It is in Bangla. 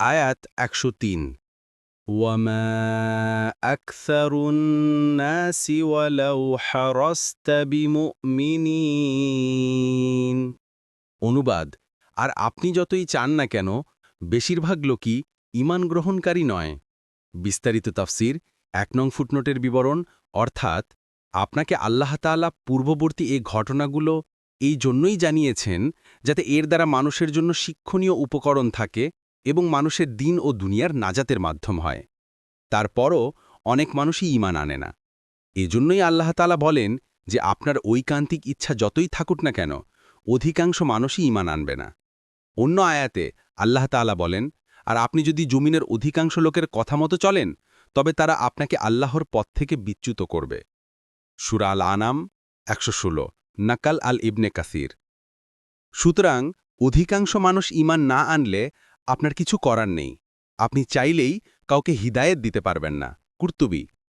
আয়াত একশো তিন وما أكثر الناس ولو حرصت بمؤمنين অনুবাদ আর আপনি যতই চান না কেন বেশিরভাগ লোকই ঈমান গ্রহণকারী নয় বিস্তারিত তাফসির এক নং ফুটনোটের বিবরণ অর্থাৎ আপনাকে আল্লাহ তাআলা পূর্ববর্তী এই ঘটনাগুলো এই জন্যই জানিয়েছেন যাতে এর দ্বারা মানুষের জন্য শিক্ষণীয় উপকরণ থাকে এবং মানুষের দিন ও দুনিয়ার নাজাতের মাধ্যম হয়। তারপরও অনেক মানুষই ঈমান আনে না। এজন্যই আল্লাহ তাআলা বলেন যে, আপনার ঐকান্তিক ইচ্ছা যতই থাকুক না কেন, অধিকাংশ মানুষই ঈমান আনবে না। অন্য আয়াতে আল্লাহ তাআলা বলেন, আর আপনি যদি জমিনের অধিকাংশ লোকের কথা মতো চলেন, তবে তারা আপনাকে আল্লাহর পথ থেকে বিচ্যুত করবে। সুরা আল আনাম একশো ষোলো, নাকাল আল ইবনে কাসির। সুতরাং অধিকাংশ মানুষ ঈমান না আনলে আপনার কিছু করার নেই। আপনি চাইলেই কাউকে হিদায়ত দিতে পারবেন না। কুর্তুবি।